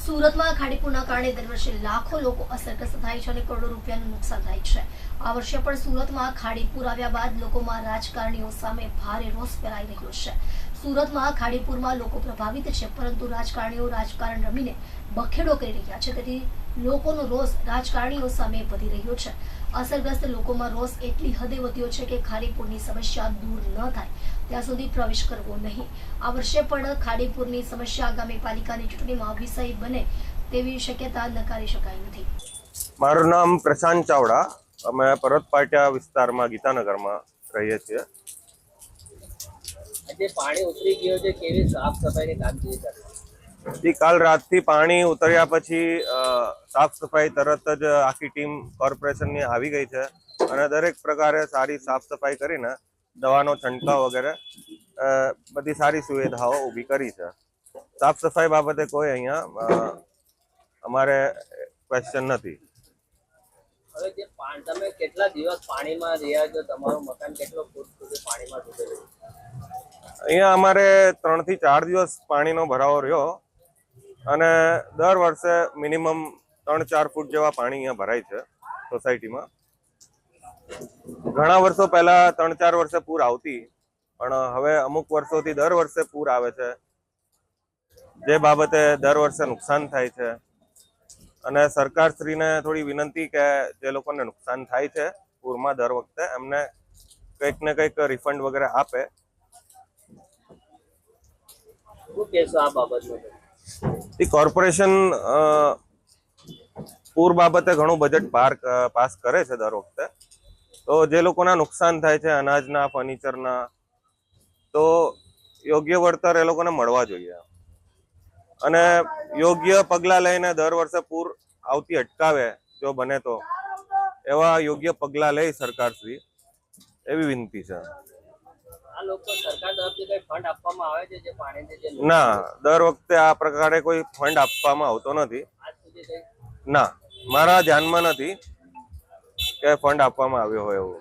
સુરતમાં ખાડીપુરના કારણે દર વર્ષે લાખો લોકો અસરગ્રસ્ત થાય છે અને કરોડો રૂપિયાનું નુકસાન થાય છે. આ વર્ષે પણ સુરતમાં ખાડીપુર આવ્યા બાદ લોકોમાં રાજકારણીઓ સામે ભારે રોષ ફેલાઈ રહ્યો છે. સુરતમાં ખાડીપુરમાં લોકો પ્રભાવિત છે, પરંતુ રાજકારણીઓ રાજકારણ રમીને બખેડો કરી રહ્યા છે. તેથી લોકોનો રોષ રાજકારણીઓ સામે વધી રહ્યો છે. અસરગ્રસ્ત લોકોમાં રોષ એટલી હદે વધ્યો છે કે ખાડીપુરની સમસ્યા દૂર ન થાય. ત્યાં સુધી પ્રવેશ કરવો નહીં. આ વર્ષે પણ ખાડીપુરની સમસ્યા આગામી પાલિકાની ચૂંટણીમાં વિષય બને તેવી શક્યતા નકારી શકાય નથી. મારું નામ પ્રશાંત ચાવડા. અમે પરત પાટિયા વિસ્તારમાં ગીતાનગરમાં રહીએ છીએ. આજે પાણી ઉતરી ગયું છે કેવી સાફ સફાઈની કામગીરી રહી કાલ રાતથી પાણી ઉતર્યા પછી સાફ સફાઈ તરત જ આખી ટીમ કોર્પોરેશનની આવી ગઈ છે અને દરેક પ્રકારે સારી સાફ સફાઈ કરીને દવાનો છંટકાવ વગેરે બધી સારી સુવિધાઓ ઊભી કરી છે. સાફ સફાઈ બાબતે કોઈ અહીંયા અમારે ક્વેશ્ચન નથી. હવે જે તમે કેટલા દિવસ પાણીમાં રહ્યા છો? તમારું મકાન કેટલો ફૂટ સુધી પાણીમાં ડૂબેલું? અહીંયા અમારે ત્રણથી ચાર દિવસ પાણીનો ભરાવો રહ્યો અને દર વર્ષે મિનિમમ ત્રણ, ચાર ફૂટ જેવા પાણી અહીંયા ભરાય છે સોસાયટીમાં. ઘણા વર્ષો પહેલા ત્રણ, ચાર વર્ષે પૂર આવતી, પણ હવે અમુક વર્ષોથી દર વર્ષે પૂર આવે છે. જે બાબતે દર વર્ષે નુકસાન થાય છે. અને સરકારશ્રીને થોડી વિનંતી કે જે લોકોને નુકસાન થાય છે પૂરમાં દર વખતે, એમને કંઈક ને કંઈક રિફંડ વગેરે આપે. શું કોર્પોરેશન પૂર બાબતે ઘણું બજેટ પાર પાસ કરે છે દર વખતે. તો જે લોકોના નુકસાન થાય છે, અનાજના ફર્નિચરના તો યોગ્ય વળતર એ લોકોને મળવા જોઈએ. અને યોગ્ય પગલાં લઈને દર વર્ષે પૂર આવતી અટકાવે, જો બને તો, એવા યોગ્ય પગલાં લે સરકારશ્રી એવી વિનંતી છે. ના દર વખતે આ પ્રકારે કોઈ ફંડ આપવામાં આવતો નથી. ના મારા ધ્યાનમાં નથી કે ફંડ આપવામાં આવ્યો હોય એવું.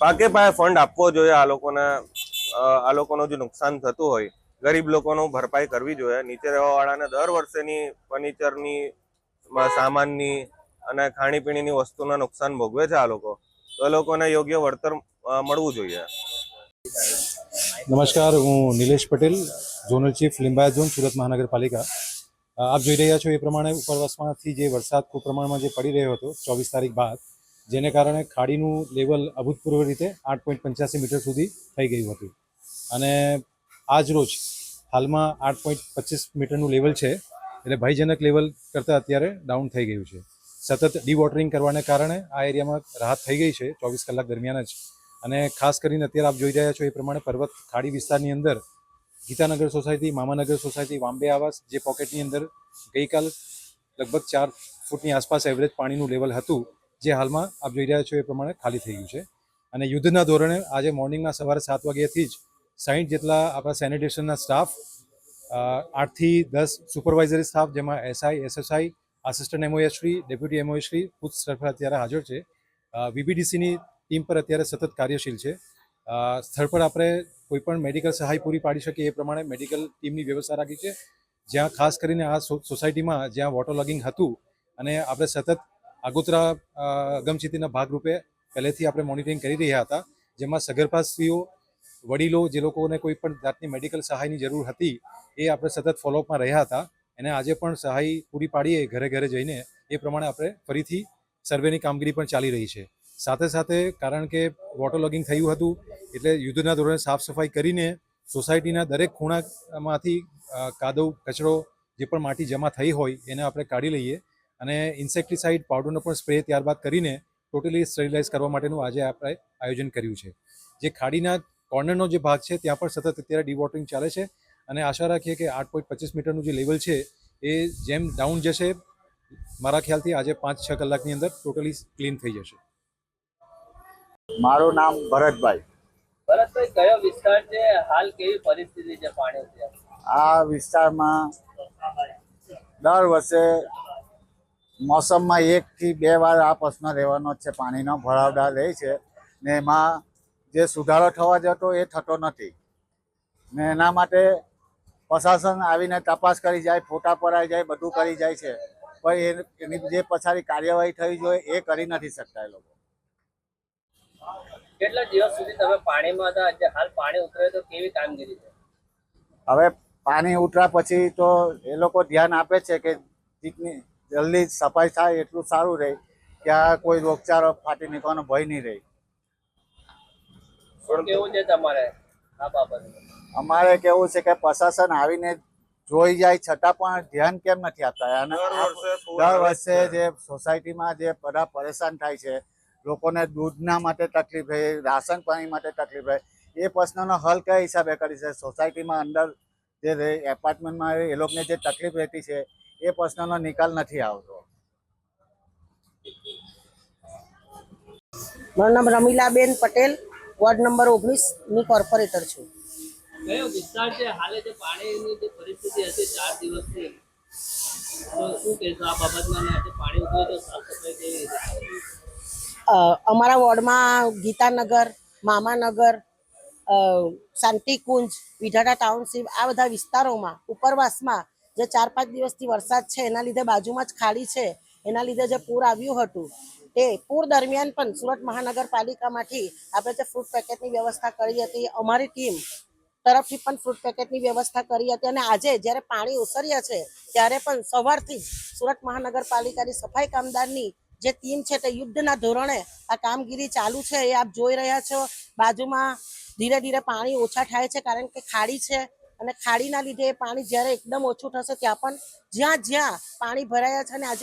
પાકે પાસે ફંડ આપવો જોઈએ આ લોકોને આ લોકોનું જે નુકસાન થતું હોય ગરીબ લોકોનું ભરપાઈ કરવી જોઈએ. નીચે રહેવાવાળાને દર વર્ષેની ફર્નિચરની સામાનની અને ખાણીપીણીની વસ્તુના નુકસાન ભોગવે છે આ લોકો. તો એ લોકોને યોગ્ય વળતર મળવું જોઈએ. નમસ્કાર, હું Nilesh Patel, zonal chief, Limbayat zone, Surat મહાનગરપાલિકા. આપ જોઈ રહ્યા છો એ પ્રમાણે ઉપરવાસમાંથી જે વરસાદ ખૂબ પ્રમાણમાં જે પડી રહ્યો હતો ચોવીસ તારીખ બાદ, જેને કારણે ખાડીનું લેવલ અભૂતપૂર્વ રીતે આઠ પોઈન્ટ પંચ્યાસી મીટર સુધી થઈ ગયું હતું. અને આજ રોજ હાલમાં આઠ પોઈન્ટ પચીસ મીટરનું લેવલ છે, એટલે ભયજનક લેવલ કરતાં અત્યારે ડાઉન થઈ ગયું છે. સતત ડીવોટરિંગ કરવાને કારણે આ એરિયામાં રાહત થઈ ગઈ છે, ચોવીસ કલાક દરમિયાન જ. અને ખાસ કરીને અત્યારે આપ જોઈ રહ્યા છો એ પ્રમાણે પર્વત ખાડી વિસ્તારની અંદર ગીતાનગર સોસાયટી, મામાનગર સોસાયટી, વાંબે આવાસ જે પોકેટની અંદર ગઈકાલ લગભગ ચાર ફૂટની આસપાસ એવરેજ પાણીનું લેવલ હતું, જે હાલમાં આપ જોઈ રહ્યા છો એ પ્રમાણે ખાલી થઈ ગયું છે. અને યુદ્ધના ધોરણે આજે મોર્નિંગના સવારે સાત વાગ્યાથી જ સાહીઠ જેટલા આપણા સેનિટેશનના સ્ટાફ આઠથી દસ સુપરવાઇઝરી સ્ટાફ જેમાં SI SSI assistant MOS Shri deputy MOS Shri ખુદ સ્ટાફ અત્યારે હાજર છે. વીબીડીસીની ટીમ પર અત્યારે સતત કાર્યશીલ છે. સ્થળ પર આપણે કોઈ પણ મેડિકલ સહાય પૂરી પાડી શકીએ એ પ્રમાણે મેડિકલ ટીમની વ્યવસ્થા રાખી છે. જ્યાં ખાસ કરીને આ સોસાયટીમાં જ્યાં વોટર લોગિંગ હતું અને આપણે સતત આગોતરા ગમચીતીના ભાગરૂપે પહેલેથી આપણે મોનિટરિંગ કરી રહ્યા હતા, જેમાં સગર્ભા સ્ત્રીઓ, વડીલો જે લોકોને કોઈ પણ જાતની મેડિકલ સહાયની જરૂર હતી એ આપણે સતત ફોલોઅપમાં રહ્યા હતા. અને આજે પણ સહાય પૂરી પાડીએ ઘરે ઘરે જઈને, એ પ્રમાણે આપણે ફરીથી સર્વેની કામગીરી પણ ચાલી રહી છે. સાથે સાથે કારણ કે વોટર લોગિંગ થયું હતું, એટલે યુદ્ધના ધોરણે સાફ સફાઈ કરીને સોસાયટીના દરેક ખૂણામાંથી કાદવ, કચરો જે પણ માટી જમા થઈ હોય, એને આપણે કાઢી લઈએ અને ઇન્સેક્ટિસાઇડ પાવડરનો પણ સ્પ્રે ત્યારબાદ કરીને ટોટલી સ્ટરીલાઇઝ કરવા માટેનું આજે આપણે આયોજન કર્યું છે. જે ખાડીના કોર્નરનો જે ભાગ છે, ત્યાં પણ સતત અત્યારે ડીવોટરિંગ ચાલે છે. અને આશા રાખીએ કે આઠ પોઈન્ટ પચીસ મીટરનું જે લેવલ છે એ જેમ ડાઉન જશે મારા ખ્યાલથી આજે પાંચ છ કલાકની અંદર ટોટલી ક્લીન થઈ જશે. મારું નામ ભરતભાઈ. ભરતભાઈ કયો વિસ્તાર છે? હાલ કેવી પરિસ્થિતિ છે પાણી આ વિસ્તારમાં દર વર્ષે મોસમમાં એકથી બે વાર આ પ્રશ્ન રહેવાનો જ છે. પાણીનો ભરાવડા રહે છે ને એમાં જે સુધારો થવા જતો એ થતો નથી. ને એના માટે પ્રશાસન આવીને તપાસ કરી જાય ફોટા પડાઈ જાય બધું કરી જાય છે. પણ એની જે પછાડી કાર્યવાહી થવી જોઈએ એ કરી નથી શકતા એ લોકો. કેટલા દિવસ સુધી તમે પાણીમાં હતા? હાલ પાણી ઉતરે તો કેવી કામગીરી છે? હવે પાણી ઉતરા પછી તો એ લોકો ધ્યાન આપે છે કે જીતની જલ્દી સફાઈ થાય એટલું સારું રહે કે આ કોઈ રોગચાળો ફાટી નીકળવાનો ભય નહીં રહે. શું કેવું છે તમારે આ બાબતે અમારે કેવું છે કે પ્રશાસન આવીને જોઈ જાય છતાં પણ ધ્યાન કેમ નથી આપતા? અને દર વર્ષે. જે સોસાયટીમાં જે બધા પરેશાન થાય છે લોકોને દૂધના માટે તકલીફ રહે રાશન પાણી માટે તકલીફ રહે એ પ્રશ્નનો હલ કયા હિસાબે કરી છે સોસાયટીમાં અંદર જે રહે એપાર્ટમેન્ટમાં રહે એ લોકોને જે તકલીફ રહેતી છે એ પ્રશ્નનો નિકાલ નથી આવતો. મારું નામ રમીલાબેન પટેલ વોર્ડ નંબર ઓગણીસની કોર્પોરેટર છું. અમારા વોર્ડમાં ગીતાનગર, મામાનગર શાંતિકુંજ વિઢાડા ટાઉનશીપ આ બધા વિસ્તારોમાં, ઉપરવાસમાં જે ચાર પાંચ દિવસથી વરસાદ છે, એના લીધે બાજુમાં જ ખાડી છે, એના લીધે જે પૂર આવ્યું હતું, તે પૂર દરમિયાન પણ સુરત મહાનગરપાલિકામાંથી આપણે જે ફ્રૂટ પેકેટની વ્યવસ્થા કરી હતી, અમારી ટીમ તરફથી પણ ફ્રૂટ પેકેટની વ્યવસ્થા કરી હતી અને આજે જ્યારે પાણી ઓસર્યા છે, ત્યારે પણ સવારથી સુરત મહાનગરપાલિકાની સફાઈ કામદારની જે ટીમ છે તે યુદ્ધના ધોરણે આ કામગીરી ચાલુ છે, એ આપ જોઈ રહ્યા છો. બાજુમાં ધીરે ધીરે પાણી ઓછા થાય છે કારણ કે ખાડી છે અને ખાડીના લીધે પાણી જ્યારે એકદમ ઓછું થશે, ત્યાં પણ જ્યાં જ્યાં પાણી ભરાયા છે અને આજે